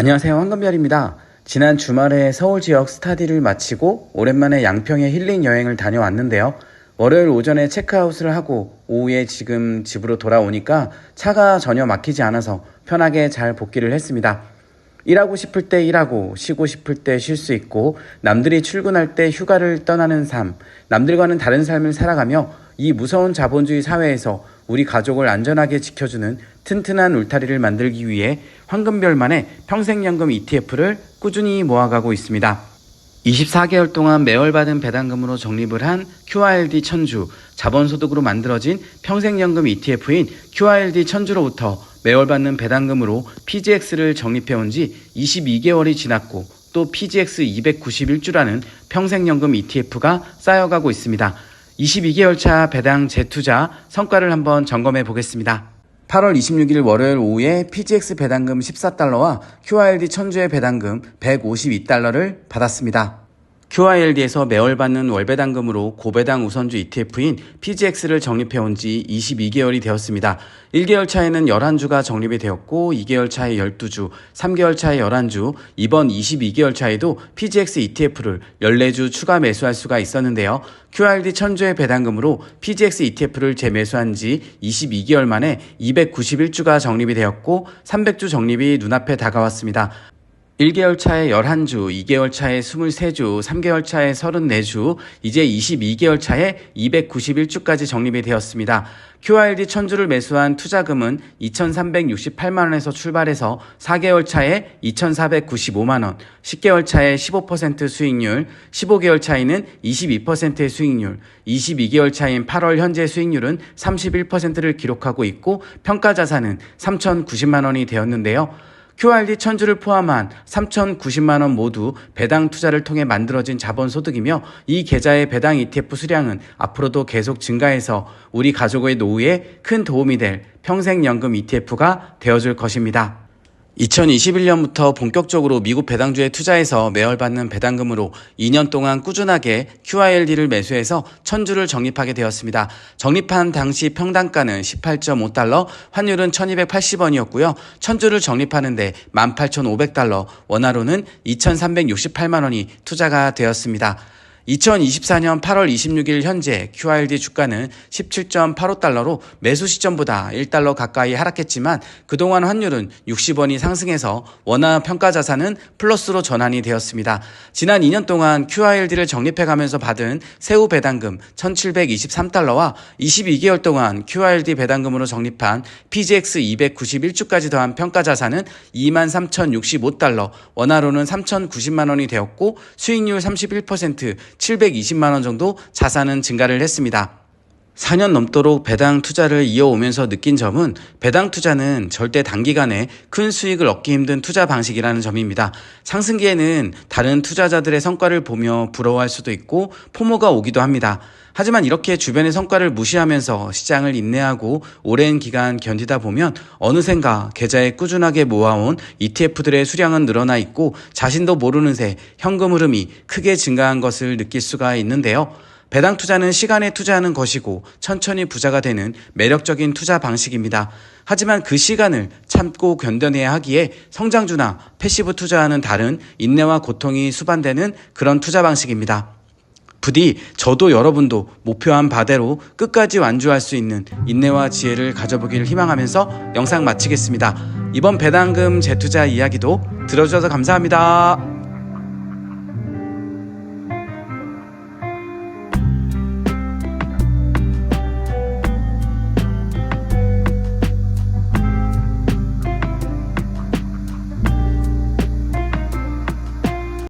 안녕하세요. 황금별입니다. 지난 주말에 서울 지역 스타디를 마치고 오랜만에 양평에 힐링 여행을 다녀왔는데요. 월요일 오전에 체크아웃을 하고 오후에 지금 집으로 돌아오니까 차가 전혀 막히지 않아서 편하게 잘 복귀를 했습니다. 일하고 싶을 때 일하고 쉬고 싶을 때 쉴 수 있고 남들이 출근할 때 휴가를 떠나는 삶, 남들과는 다른 삶을 살아가며 이 무서운 자본주의 사회에서 우리 가족을 안전하게 지켜주는 튼튼한 울타리를 만들기 위해 황금별만의 평생연금 ETF를 꾸준히 모아가고 있습니다. 24개월 동안 매월 받은 배당금으로 적립을 한 QRD 천주, 자본소득으로 만들어진 평생연금 ETF인 QRD 천주로부터 매월 받는 배당금으로 PGX를 적립해온 지 22개월이 지났고 또 PGX 291주라는 평생연금 ETF가 쌓여가고 있습니다. 22개월 차 배당 재투자 성과를 한번 점검해 보겠습니다. 8월 26일 월요일 오후에 PGX 배당금 14달러와 QRD 천주의 배당금 152달러를 받았습니다. QILD에서 매월 받는 월배당금으로 고배당 우선주 ETF인 PGX를 적립해온 지 22개월이 되었습니다. 1개월 차에는 11주가 적립이 되었고 2개월 차에 12주, 3개월 차에 11주, 이번 22개월 차에도 PGX ETF를 14주 추가 매수할 수가 있었는데요. QRD 천주의 배당금으로 PGX ETF를 재매수한 지 22개월 만에 291주가 적립이 되었고 300주 적립이 눈앞에 다가왔습니다. 1개월 차에 11주, 2개월 차에 23주, 3개월 차에 34주, 이제 22개월 차에 291주까지 적립이 되었습니다. QRD 천주를 매수한 투자금은 2,368만원에서 출발해서 4개월 차에 2,495만원, 10개월 차에 15% 수익률, 15개월 차에는 22%의 수익률, 22개월 차인 8월 현재 수익률은 31%를 기록하고 있고 평가 자산은 3,090만원이 되었는데요. QRD 천주를 포함한 3,090만 원 모두 배당 투자를 통해 만들어진 자본 소득이며 이 계좌의 배당 ETF 수량은 앞으로도 계속 증가해서 우리 가족의 노후에 큰 도움이 될 평생연금 ETF가 되어줄 것입니다. 2021년부터 본격적으로 미국 배당주에 투자해서 매월 받는 배당금으로 2년 동안 꾸준하게 QILD를 매수해서 천주를 적립하게 되었습니다. 적립한 당시 평단가는 18.5달러, 환율은 1280원이었고요. 천주를 적립하는데 18,500달러, 원화로는 2,368만원이 투자가 되었습니다. 2024년 8월 26일 현재 QRD 주가는 17.85달러로 매수 시점보다 1달러 가까이 하락했지만 그동안 환율은 60원이 상승해서 원화 평가 자산은 플러스로 전환이 되었습니다. 지난 2년 동안 QRD를 적립해 가면서 받은 세후 배당금 1723달러와 22개월 동안 QRD 배당금으로 적립한 PGX 291주까지 더한 평가 자산은 23,065달러, 원화로는 3,090만 원이 되었고 수익률 31% 720만 원 정도 자산은 증가를 했습니다. 4년 넘도록 배당 투자를 이어오면서 느낀 점은 배당 투자는 절대 단기간에 큰 수익을 얻기 힘든 투자 방식이라는 점입니다. 상승기에는 다른 투자자들의 성과를 보며 부러워할 수도 있고 포모가 오기도 합니다. 하지만 이렇게 주변의 성과를 무시하면서 시장을 인내하고 오랜 기간 견디다 보면 어느샌가 계좌에 꾸준하게 모아온 ETF들의 수량은 늘어나 있고 자신도 모르는 새 현금 흐름이 크게 증가한 것을 느낄 수가 있는데요. 배당 투자는 시간에 투자하는 것이고 천천히 부자가 되는 매력적인 투자 방식입니다. 하지만 그 시간을 참고 견뎌내야 하기에 성장주나 패시브 투자와는 다른 인내와 고통이 수반되는 그런 투자 방식입니다. 부디 저도 여러분도 목표한 바대로 끝까지 완주할 수 있는 인내와 지혜를 가져보기를 희망하면서 영상 마치겠습니다. 이번 배당금 재투자 이야기도 들어주셔서 감사합니다.